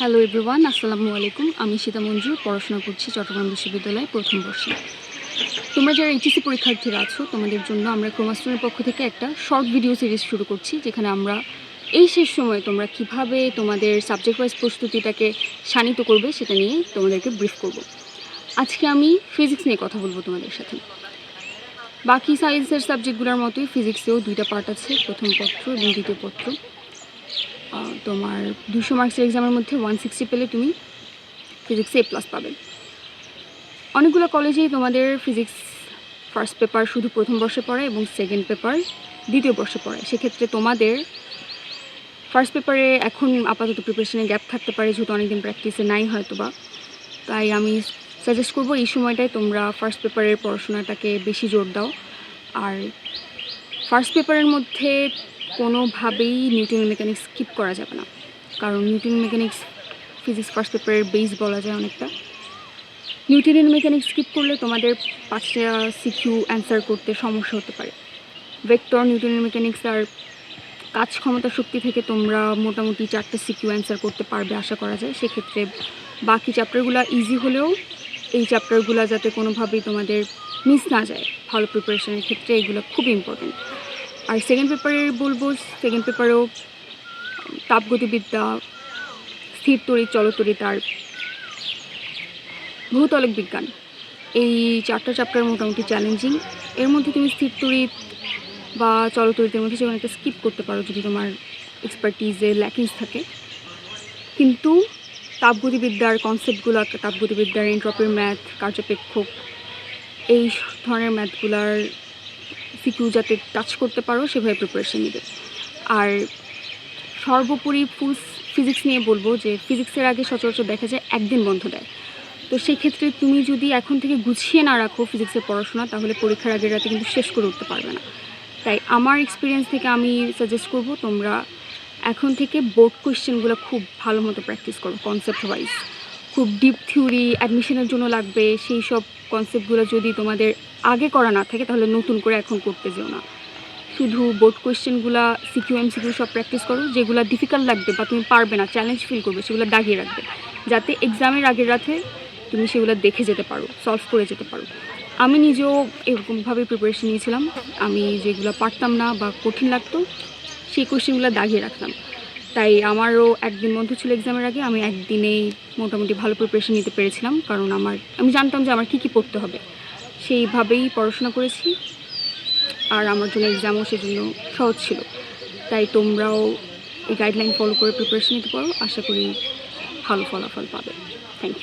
Hello everyone আসসালামু আলাইকুম আমি সীতা মঞ্জু, পড়াশোনা করছি চট্টগ্রাম বিশ্ববিদ্যালয়ে প্রথম বর্ষে। তোমরা যারা এইচএসি পরীক্ষার্থীরা আছো, তোমাদের জন্য আমরা ক্রোমাস্টনের পক্ষ থেকে একটা শর্ট ভিডিও সিরিজ শুরু করছি, যেখানে আমরা এই শেষ সময়ে তোমরা কীভাবে তোমাদের সাবজেক্ট ওয়াইজ প্রস্তুতিটাকে শানিত করবে সেটা নিয়ে তোমাদেরকে ব্রিফ করব। আজকে আমি ফিজিক্স নিয়ে কথা বলব তোমাদের সাথে। বাকি সায়েন্সের সাবজেক্টগুলোর মতোই ফিজিক্সেও দুইটা পার্ট আছে, প্রথম পত্র এবং দ্বিতীয় পত্র। তোমার দুশো মার্কসের এক্সামের মধ্যে ওয়ান সিক্সটি পেলে তুমি ফিজিক্সে এ প্লাস পাবে। অনেকগুলো কলেজেই তোমাদের ফিজিক্স ফার্স্ট পেপার শুধু প্রথম বর্ষে পড়ে এবং সেকেন্ড পেপার দ্বিতীয় বর্ষে পড়ে। সেক্ষেত্রে তোমাদের ফার্স্ট পেপারে এখন আপাতত প্রিপারেশনে গ্যাপ থাকতে পারে, যেহেতু অনেকদিন প্র্যাকটিসে নাই হয়তো বা তাই আমি সাজেস্ট করব এই সময়টায় তোমরা ফার্স্ট পেপারের পড়াশোনাটাকে বেশি জোর দাও। আর ফার্স্ট পেপারের মধ্যে কোনোভাবেই নিউটন মেকানিক্স স্কিপ করা যাবে না। কারণ নিউটন মেকানিক্স ফিজিক্স ফার্স্ট পেপারের বেস বলা যায় অনেকটা। নিউটনিয়ান মেকানিক্স স্কিপ করলে তোমাদের পাঁচটা সিকিউ অ্যান্সার করতে সমস্যা হতে পারে। ভেক্টর নিউটনিয়ান মেকানিক্স আর কাজ ক্ষমতা শক্তি থেকে তোমরা মোটামুটি চারটে সিকিউ অ্যান্সার করতে পারবে আশা করা যায়। সেক্ষেত্রে বাকি চ্যাপ্টারগুলো ইজি হলেও এই চ্যাপ্টারগুলো যাতে কোনোভাবেই তোমাদের মিস না যায়, ভালো প্রিপারেশনের ক্ষেত্রে এগুলো খুব ইম্পর্টেন্ট আর সেকেন্ড পেপারে বলব সেকেন্ড পেপারেও তাপগতিবিদ্যা, স্থির তড়িৎ চলতড়িৎ আর ভূতলিক বিজ্ঞান। এই চারটা চ্যাপ্টার মোটামুটি চ্যালেঞ্জিং এর মধ্যে তুমি স্থির তড়িৎ বা চলতড়িতের মধ্যে যেমন একটা স্কিপ করতে পারো যদি তোমার এক্সপার্টিজে ল্যাকিংস থাকে। কিন্তু তাপগতিবিদ্যার কনসেপ্টগুলো তাপগতিবিদ্যার এন্ট্রপির ম্যাথ কার্যপেক্ষক, এই ধরনের ম্যাথগুলার সিকিউ যাতে টাচ করতে পারো, সেভাবে প্রিপারেশন নিবে। আর সর্বোপরি ফুল ফিজিক্স নিয়ে বলব যে ফিজিক্সের আগে সচরাচর দেখা যায় একদিন বন্ধ দেয়। তো সেই ক্ষেত্রে তুমি যদি এখন থেকে গুছিয়ে না রাখো ফিজিক্সের পড়াশোনা, তাহলে পরীক্ষার আগের রাতে কিন্তু শেষ করে উঠতে পারবে না। তাই আমার এক্সপিরিয়েন্স থেকে আমি সাজেস্ট করব, তোমরা এখন থেকে বোর্ড কোয়েশ্চেনগুলো খুব ভালো মতো প্র্যাকটিস করো কনসেপ্ট ওয়াইজ খুব ডিপ থিওরি অ্যাডমিশনের জন্য লাগবে, সেই সব কনসেপ্টগুলো যদি তোমাদের আগে করা না থাকে, তাহলে নতুন করে এখন করতে যেও না। শুধু board কোয়েশ্চেনগুলো C Q M C Q সব প্র্যাকটিস করো, যেগুলো ডিফিকাল্ট লাগবে বা তুমি পারবে না চ্যালেঞ্জ ফিল করবে, সেগুলো দাগিয়ে রাখবে। যাতে এক্সামের আগের রাতে তুমি সেগুলো দেখে যেতে পারো সলভ করে যেতে পারো। আমি নিজেও এরকমভাবে প্রিপারেশন নিয়েছিলাম। আমি যেগুলো পারতাম না বা কঠিন লাগতো, সেই কোয়েশ্চেনগুলো দাগিয়ে রাখতাম। তাই আমারও একদিন বন্ধ ছিল এক্সামের আগে, আমি একদিনেই মোটামুটি ভালো প্রিপারেশন নিতে পেরেছিলাম। কারণ আমার, আমি জানতাম যে আমার কী কী পড়তে হবে। সেইভাবেই পড়াশোনা করেছি। আর আমার জন্য এক্সামও সেজন্য সহজ ছিল। তাই তোমরাও এই গাইডলাইন ফলো করে প্রিপারেশন নিতে পারো। আশা করি ভালো ফলাফল পাবে। Thank you